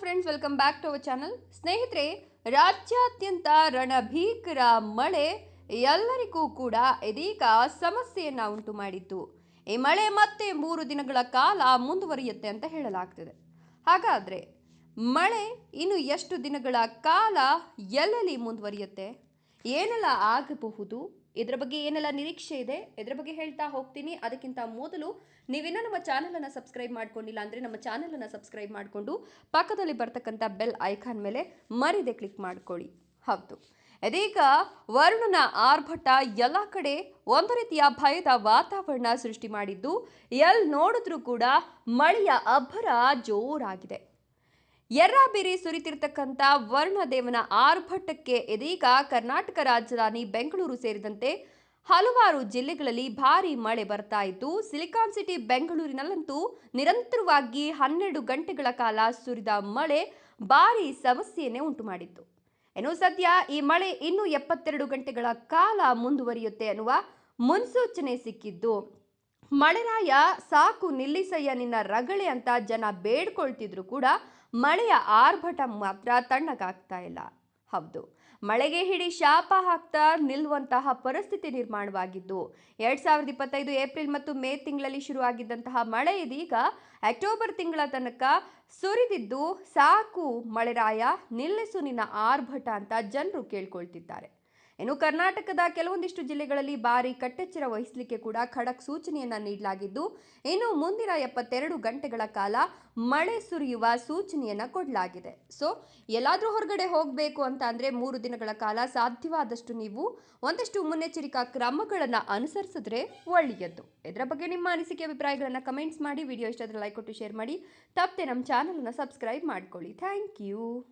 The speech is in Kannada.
Friends welcome back to our channel ಸ್ನೇಹಿತರೆ, ರಾಜ್ಯಾದ್ಯಂತ ರಣಭೀಕರ ಮಳೆ ಎಲ್ಲರಿಗೂ ಕೂಡ ಇದೀಗ ಸಮಸ್ಯೆಯನ್ನ ಉಂಟು ಮಾಡಿತ್ತು. ಈ ಮಳೆ ಮತ್ತೆ ಮೂರು ದಿನಗಳ ಕಾಲ ಮುಂದುವರಿಯುತ್ತೆ ಅಂತ ಹೇಳಲಾಗ್ತದೆ. ಹಾಗಾದ್ರೆ ಮಳೆ ಇನ್ನು ಎಷ್ಟು ದಿನಗಳ ಕಾಲ ಎಲ್ಲೆಲ್ಲಿ ಮುಂದುವರಿಯುತ್ತೆ? ಏನೆಲ್ಲ ಆಗಬಹುದು? ಇದರ ಬಗ್ಗೆ ಏನೆಲ್ಲ ನಿರೀಕ್ಷೆ ಇದೆ? ಇದರ ಬಗ್ಗೆ ಹೇಳ್ತಾ ಹೋಗ್ತೀನಿ? ಅದಕ್ಕಿಂತ ಮೊದಲು ನೀವಿನ್ನೂ ನಮ್ಮ ಚಾನಲನ್ನು ಸಬ್ಸ್ಕ್ರೈಬ್ ಮಾಡ್ಕೊಂಡಿಲ್ಲ ಅಂದರೆ ನಮ್ಮ ಚಾನಲನ್ನು ಸಬ್ಸ್ಕ್ರೈಬ್ ಮಾಡಿಕೊಂಡು ಪಕ್ಕದಲ್ಲಿ ಬರ್ತಕ್ಕಂಥ ಬೆಲ್ ಐಕಾನ್ ಮೇಲೆ ಮರಿದೆ ಕ್ಲಿಕ್ ಮಾಡ್ಕೊಳ್ಳಿ. ಹೌದು. ಇದೀಗ ವರುಣನ ಆರ್ಭಟ ಎಲ್ಲ ಕಡೆ ಒಂದು ರೀತಿಯ ಭಯದ ವಾತಾವರಣ ಸೃಷ್ಟಿ ಮಾಡಿದ್ದು. ಎಲ್ಲಿ ನೋಡಿದ್ರೂ ಕೂಡ ಮಳೆಯ ಅಬ್ಬರ ಜೋರಾಗಿದೆ. ಎರ್ರಾಬಿರಿ ಸುರಿತಿರ್ತಕ್ಕಂಥ ವರ್ಣದೇವನ ಆರ್ಭಟಕ್ಕೆ ಇದೀಗ ಕರ್ನಾಟಕ ರಾಜಧಾನಿ ಬೆಂಗಳೂರು ಸೇರಿದಂತೆ ಹಲವಾರು ಜಿಲ್ಲೆಗಳಲ್ಲಿ ಭಾರಿ ಮಳೆ ಬರ್ತಾ ಇತ್ತು ಸಿಲಿಕಾನ್ ಸಿಟಿ ಬೆಂಗಳೂರಿನಲ್ಲಂತೂ ನಿರಂತರವಾಗಿ ಹನ್ನೆರಡು ಗಂಟೆಗಳ ಕಾಲ ಸುರಿದ ಮಳೆ ಭಾರಿ ಸಮಸ್ಯೆಯನ್ನೇ ಉಂಟು ಮಾಡಿತ್ತು. ಇನ್ನು ಸದ್ಯ ಈ ಮಳೆ ಇನ್ನೂ ಎಪ್ಪತ್ತೆರಡು ಗಂಟೆಗಳ ಕಾಲ ಮುಂದುವರಿಯುತ್ತೆ ಅನ್ನುವ ಮುನ್ಸೂಚನೆ ಸಿಕ್ಕಿದ್ದು. ಮಳೆರಾಯ ಸಾಕು ನಿಲ್ಲಿಸಯ್ಯ ನಿನ್ನ ರಗಳೆ ಅಂತ ಜನ ಬೇಡ್ಕೊಳ್ತಿದ್ರು ಕೂಡ ಮಳೆಯ ಆರ್ಭಟ ಮಾತ್ರ ತಣ್ಣಗಾಗ್ತಾ ಇಲ್ಲ. ಹೌದು, ಮಳೆಗೆ ಹಿಡಿ ಶಾಪ ಹಾಕ್ತಾ ನಿಲ್ಲುವಂತಹ ಪರಿಸ್ಥಿತಿ ನಿರ್ಮಾಣವಾಗಿದ್ದು, ಎರಡ್ ಸಾವಿರದ ಇಪ್ಪತ್ತೈದು ಏಪ್ರಿಲ್ ಮತ್ತು ಮೇ ತಿಂಗಳಲ್ಲಿ ಶುರುವಾಗಿದ್ದಂತಹ ಮಳೆ ಇದೀಗ ಅಕ್ಟೋಬರ್ ತಿಂಗಳ ತನಕ ಸುರಿದಿದ್ದು, ಸಾಕು ಮಳೆರಾಯ ನಿಲ್ಲಿಸು ನಿನ್ನ ಆರ್ಭಟ ಅಂತ ಜನರು ಕೇಳ್ಕೊಳ್ತಿದ್ದಾರೆ. ಇನ್ನು ಕರ್ನಾಟಕದ ಕೆಲವೊಂದಿಷ್ಟು ಜಿಲ್ಲೆಗಳಲ್ಲಿ ಭಾರಿ ಕಟ್ಟೆಚ್ಚರ ವಹಿಸಲಿಕ್ಕೆ ಕೂಡ ಖಡಕ್ ಸೂಚನೆಯನ್ನ ನೀಡಲಾಗಿದ್ದು, ಇನ್ನು ಮುಂದಿನ ಎಪ್ಪತ್ತೆರಡು ಗಂಟೆಗಳ ಕಾಲ ಮಳೆ ಸುರಿಯುವ ಸೂಚನೆಯನ್ನ ಕೊಡಲಾಗಿದೆ. ಸೊ, ಎಲ್ಲಾದರೂ ಹೊರಗಡೆ ಹೋಗಬೇಕು ಅಂತ ಅಂದ್ರೆ ಮೂರು ದಿನಗಳ ಕಾಲ ಸಾಧ್ಯವಾದಷ್ಟು ನೀವು ಒಂದಷ್ಟು ಮುನ್ನೆಚ್ಚರಿಕಾ ಕ್ರಮಗಳನ್ನು ಅನುಸರಿಸಿದ್ರೆ ಒಳ್ಳೆಯದು ಇದರ ಬಗ್ಗೆ ನಿಮ್ಮ ಅನಿಸಿಕೆ, ಅಭಿಪ್ರಾಯಗಳನ್ನು ಕಮೆಂಟ್ಸ್ ಮಾಡಿ, ವಿಡಿಯೋ ಇಷ್ಟ ಲೈಕ್ ಕೊಟ್ಟು ಶೇರ್ ಮಾಡಿ. ತಪ್ಪದೆ ನಮ್ಮ ಚಾನಲನ್ನು ಸಬ್ಸ್ಕ್ರೈಬ್ ಮಾಡ್ಕೊಳ್ಳಿ. Thank you